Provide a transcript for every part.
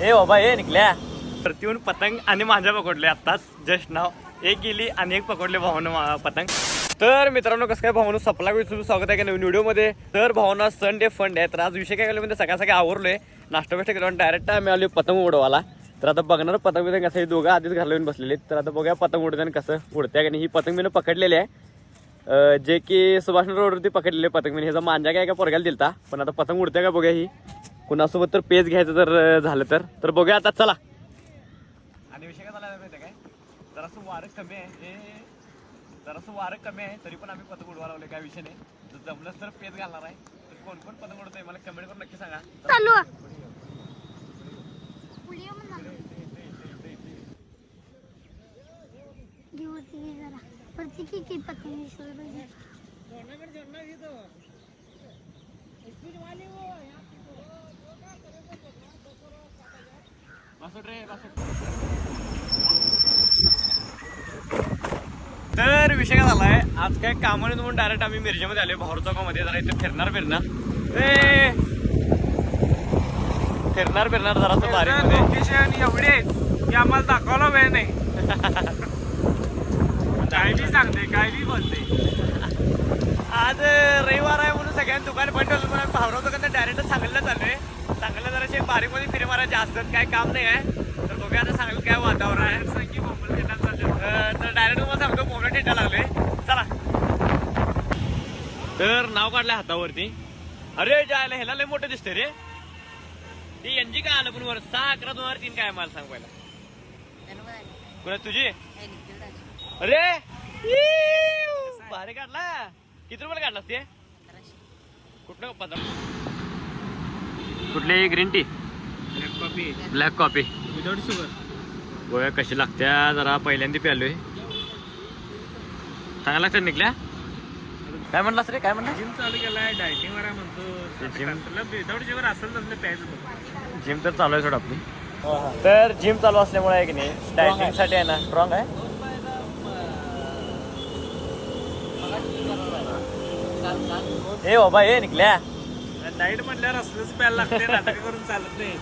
ए बाबा ए निघल्या प्रतिहून पतंग आणि माझ्या पकडले आत्ताच. जस्ट नाव. एक गेली आणि एक पकडले भावानं पतंग. तर मित्रांनो कसं काय भावना सपला तुझं स्वागत आहे का नवीन व्हिडिओमध्ये? तर भावना संडे फंड आहे. तर आज विषय काय केला म्हणजे सकाळ सकाळी आवरलोय. नाश्ता बिष्टा केला डायरेक्ट आम्ही आलो पतंग उडवाला तर आता बघणार पतंग बितंग कसं हे दोघं आधीच घालून येऊन बसलेले तर आता बघूया पतंग उडताना कसं उडत्या आणि ही पतंग मी पकडलेली आहे. जे की सुभाष रोडवरती पकडलेले पतंग मी ह्याचा मांजा काय का पोरग्याला दिलता. पण आता पतंग उडते का बघूया ही. कुणासोबत तर पेज घ्यायचं जर झालं तर. तर बघूया आता चला. आणि विषय काय झाला माहिती काय? जरासं वारं कमी आहे. हे जरासं वारं कमी आहे तरी पण आम्ही पतंग उडवा लावले काय विषय नाही. जर जमलंच तर पेज घालणार आहे. तर कोण कोण पतंग उडतंय मला कमेंट करून नक्की सांगा. चालू. परती दिसली पाहिजे तर विषय काय झालाय? आज काय कामाने म्हणून डायरेक्ट आम्ही मिरजेमध्ये आले भाऊ चौकामध्ये. जरा इथे फिरणार फिरणार. ए! फिरणार फिरणार जरा बारीकमध्ये. लोकेशन एवढे आहेत की आम्हाला दाखवायला वेळ नाही. काय बी सांगते काय बी बोलते. आज रविवार आहे म्हणून सगळ्यांनी दुकान बंद ठेवलं म्हणून भावराव दुकान डायरेक्ट सांगलीला जराशे बारीकमध्ये फिरे मारायचे असतात काय काम नाही आहे. तर बघूया आता सांगेल काय वातावरण आहे. संगी बोंबल तर डायरेक्ट मला सांगतो मोबाईल टेटा लागले. चला. तर नाव काढलं हातावरती. अरे जायला ह्याला लय मोठं दिसतंय रे. ती यांची काय आलं पण वर सहा अकरा दोन हजार तीन काय मला सांग पहिला. कुणा तुझी? अरे! भारी काढला. किती रुपयाला काढलास ते? कुठलं? पंधरा कुठली green tea? Coffee black coffee without sugar गोळ्या कशी लागत्या? जरा पहिल्यांदा प्यालोय. चांगला लागतात निघल्या काय म्हणलास रे? काय म्हणला जिम चालू केलाय डायटिंग वर म्हणतो. Gym- विदाउट शुगर असेल तसलं प्यायचं. जिम तर चालू आहे सोड आपली. तर जिम चालू असल्यामुळे आहे की नाही डायटिंगसाठी आहे ना स्ट्रॉंग आहे? ए बाबा ए निघल्या डाएट म्हटल्यावर असलंच प्यायला लागते नाटक करून चालत नाही.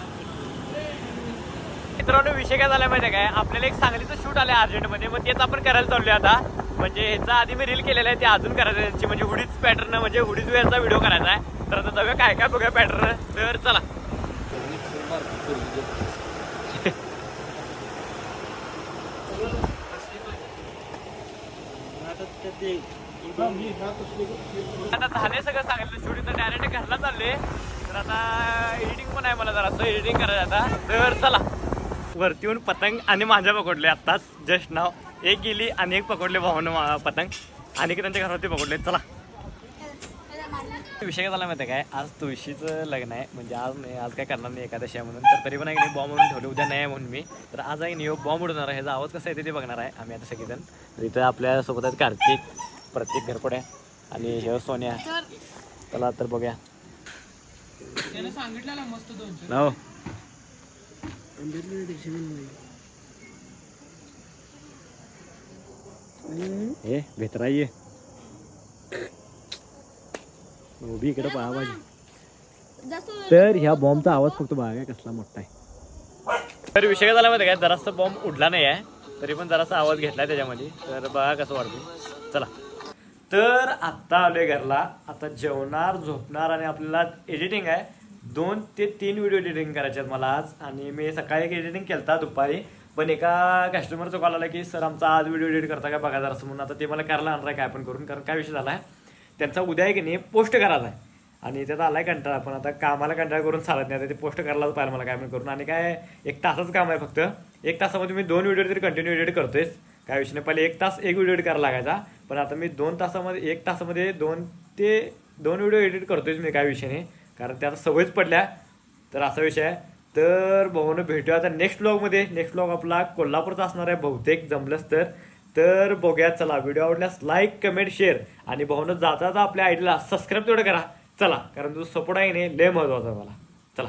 मित्रांनो विषय काय झाला माहिती आहे काय? आपल्याला एक सांगलीचं शूट आलं अर्जंटमध्ये. मग तेच आपण करायला चाललोय आता. म्हणजे ह्याचा आधी मी रील केलेलं आहे ते अजून करायचं त्यांची म्हणजे हुडीच पॅटर्न म्हणजे हुडीच वेळचा व्हिडिओ करायचा आहे. तर आता जाऊया काय काय बघूया पॅटर्न तर चला. आता झाले सगळं सांगितलं शूटिंग तर डायरेक्ट घरला चालले तर आता एडिटिंग पण आहे मला जरा असं एडिटिंग करायचं आता. तर चला. वरती येऊन पतंग आणि माझ्या पकडले. आत्ताच जस्ट नाव. एक गेली आणि एक पकडले भावानं पतंग. आणि की त्यांच्या घरावरती पकडले. चला. विषय काय झाला माहिती आहे काय? आज तुळशीचं लग्न आहे. म्हणजे आज नाही आज काय करणार नाही एकादशी आहे म्हणून. तर तरी पण आहे बॉम्ब म्हणून ठेवले. उद्या नाही आहे म्हणून मी. तर आज आहे नियो बॉम्ब उडवणार आहे. ह्याचा आवाज कसा येते ते बघणार आहे आम्ही आता सगळेजण. तर इथं आपल्यासोबत आहेत कार्तिक प्रत्येक घरपड्या आणि हे सोन्या. चला तर बघूया. त्याने सांगितलेलं मस्त दोन नाव? हे भेटरा ये. उभी इकडे पहा माझी तर ह्या बॉम्बचा आवाज फक्त बघा कसला मोठा आहे. तर विषय काय झाला माहिती काय जरासा बॉम्ब उडला नाही आहे. तरी पण जरासा आवाज घेतलाय त्याच्यामध्ये. तर बघा कसं वाटतं चला. तर आत्ता आलोय घरला. आता जेवणार झोपणार आणि आपल्याला एडिटिंग आहे. दोन ते तीन व्हिडिओ एडिटिंग करायचे आहेत मला आज. आणि मी सकाळी एक एडिटिंग केलता दुपारी. पण एका कस्टमरचा कॉल आला की सर आमचा आज व्हिडिओ एडिट करता का बघा जरा म्हणून आता ते मला करायला आणणार आहे काय पण करून. कारण काय विषय झाला आहे त्यांचा उद्या आहे की नाही पोस्ट करायचा आहे. आणि त्याचा आहे कंटाळा पण आता कामाला कंटाळा करून चालत नाही. आता ते पोस्ट करायलाच पाहिजे मला काय पण करून. आणि काय एक तासाचं काम आहे फक्त. एक तासामध्ये मी दोन व्हिडिओ तरी कंटिन्यू एडिट करतोयच. काय विषय नाही. पहिले एक तास एक व्हिडिओ एडिट करायला लागायचा. पण आता मी दोन तासामध्ये एक तासामध्ये दोन ते दोन व्हिडिओ एडिट करतोयच मी काय विषय नाही. कारण त्या सवयच पडल्या. तर असा विषय आहे. तर भाऊनं भेटूया आता नेक्स्ट ब्लॉगमध्ये नेक्स्ट ब्लॉग आपला कोल्हापूरचा असणार आहे बहुतेक जमलंच तर. तर बघूया चला. व्हिडिओ आवडल्यास लाईक कमेंट शेअर आणि भाऊनं जाता जाता आपल्या आयडीला सबस्क्राईब तेवढं करा. चला. कारण तुझं सपोर्ट आहे नाही लय महत्त्वाचा मला. चला.